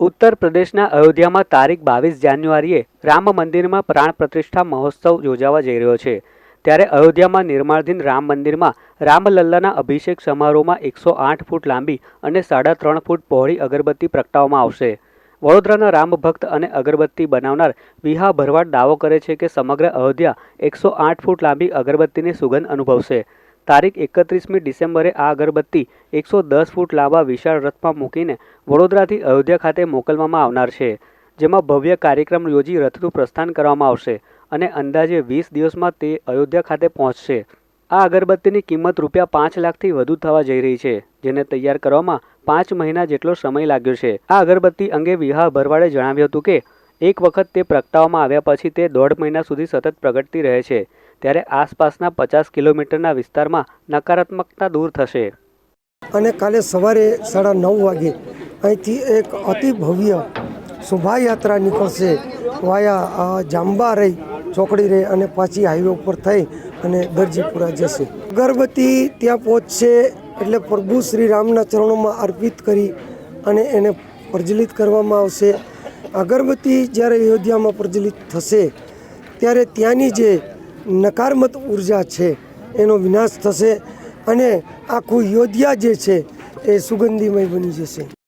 ઉત્તર પ્રદેશના અયોધ્યામાં તારીખ બાવીસ જાન્યુઆરીએ રામ મંદિરમાં પ્રાણ પ્રતિષ્ઠા મહોત્સવ યોજાવા જઈ રહ્યો છે. ત્યારે અયોધ્યામાં નિર્માણાધીન રામ મંદિરમાં રામલલ્લાના અભિષેક સમારોહમાં એકસો આઠ ફૂટ લાંબી અને સાડા ત્રણ ફૂટ પહોળી અગરબત્તી પ્રગટાવવામાં આવશે. વડોદરાના રામ ભક્ત અને અગરબત્તી બનાવનાર વિહા ભરવાડ દાવો કરે છે કે સમગ્ર અયોધ્યા એકસો આઠ ફૂટ લાંબી અગરબત્તીની સુગંધ અનુભવશે. તારીખ એકત્રીસમી ડિસેમ્બરે આ અગરબત્તી એકસો દસ ફૂટ લાંબા વિશાળ રથમાં મૂકીને વડોદરાથી અયોધ્યા ખાતે મોકલવામાં આવનાર છે, જેમાં ભવ્ય કાર્યક્રમ યોજી રથનું પ્રસ્થાન કરવામાં આવશે અને અંદાજે વીસ દિવસમાં તે અયોધ્યા ખાતે પહોંચશે. આ અગરબત્તીની કિંમત રૂપિયા પાંચ લાખથી વધુ થવા જઈ રહી છે, જેને તૈયાર કરવામાં પાંચ મહિના જેટલો સમય લાગ્યો છે. આ અગરબત્તી અંગે વિહા ભરવાડે જણાવ્યું હતું કે, એક વખત તે પ્રગટાવવામાં આવ્યા પછી તે દોઢ મહિના સુધી સતત પ્રગટતી રહે છે. ત્યારે આસપાસના પચાસ કિલોમીટરના વિસ્તારમાં નકારાત્મકતા દૂર થશે. અને કાલે સવારે સાડા નવ વાગે અહીંથી એક અતિ ભવ્ય શોભાયાત્રા નીકળશે વાયા જાંબા રહી ચોકડી રહી અને પાછી હાઈવે ઉપર થઈ અને દરજીપુરા જશે. અગરબત્તી ત્યાં પહોંચશે એટલે પ્રભુ શ્રી રામના ચરણોમાં અર્પિત કરી અને એને પ્રજ્વલિત કરવામાં આવશે. અગરબત્તી જ્યારે અયોધ્યામાં પ્રજ્વલિત થશે, ત્યારે ત્યાંની જે નકારાત્મક ઊર્જા છે, એનો વિનાશ થશે અને આખું યોધ્યા જે છે એ સુગંધીમય બની જશે.